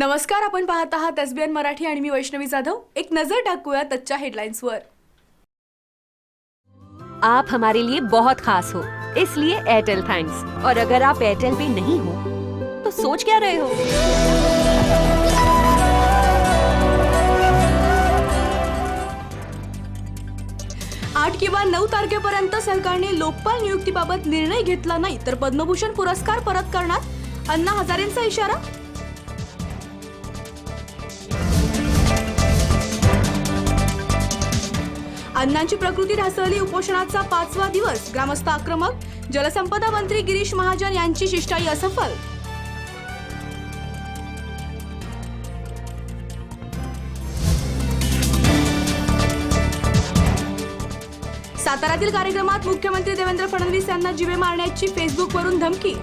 नमस्कार आपण पाहत आहात एस बी एन मराठी आणि मी वैष्णवी जाधव. एक नजर टाकूया तच्च्या हेडलाईन्सवर. आप हमारे लिए बहुत खास हो इसलिए एयरटेल थैंक्स और अगर आप एयरटेल पे नहीं हो तो सोच क्या रहे हो? आठ किंवा नऊ तारखेपर्यंत सरकारने लोकपाल नियुक्तीबाबत निर्णय घेतला नाही तर पद्मभूषण पुरस्कार परत करणार अण्णा हजारेंचा इशारा? अण्णांची प्रकृती ढासळली. उपोषणाचा पाचवा दिवस. ग्रामस्थ आक्रमक. जलसंपदा मंत्री गिरीश महाजन यांची शिष्टाई असफल. साताऱ्यातील कार्यक्रमात मुख्यमंत्री देवेंद्र फडणवीस यांना जिवे मारण्याची फेसबुकवरून धमकी.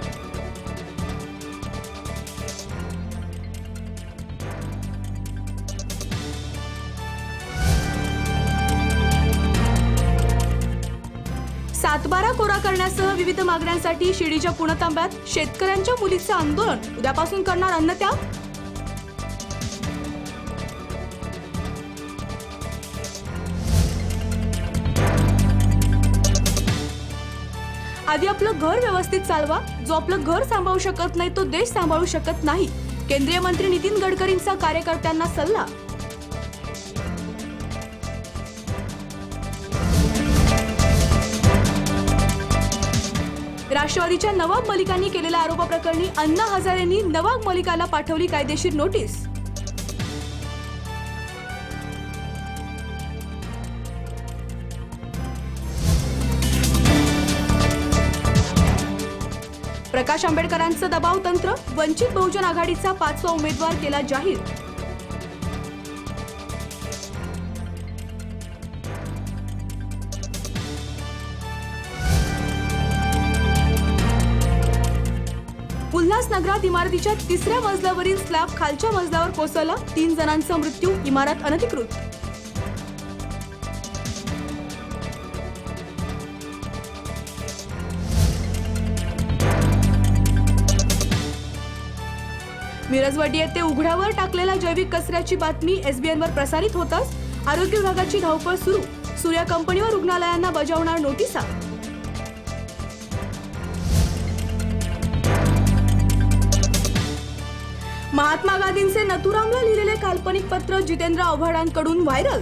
सातबारा कोरा करण्यासह विविध मागण्यांसाठी शिर्डीच्या पुणतांब्यात शेतकऱ्यांच्या मुलीचं आंदोलन. उद्यापासून करणार अन्नत्याग? आधी आपलं घर व्यवस्थित चालवा. जो आपलं घर सांभाळू शकत नाही तो देश सांभाळू शकत नाही. केंद्रीय मंत्री नितीन गडकरींचा कार्यकर्त्यांना सल्ला. राष्ट्रवादीच्या नवाब मलिकांनी केलेल्या आरोपाप्रकरणी अण्णा हजारेंनी नवाब मलिकाला पाठवली कायदेशीर नोटीस. प्रकाश आंबेडकरांचं दबाव तंत्र वंचित बहुजन आघाडीचा पाचवा उमेदवार केला जाहीर. उल्हासनगरात इमारतीच्या तिसऱ्या मजल्यावरील स्लॅब खालच्या मजल्यावर कोसळला. तीन जणांचा मृत्यू इमारत अनधिकृत. मिरजवाडी येथे उघड्यावर टाकलेल्या जैविक कचऱ्याची बातमी एसबीएनवर प्रसारित होताच आरोग्य विभागाची धावपळ सुरू. सूर्या कंपनीवर रुग्णालयांना बजावणार नोटिसा. महात्मा गांधींचे नथुरामला लिहिलेले काल्पनिक पत्र जितेंद्र आव्हाडांकडून व्हायरल?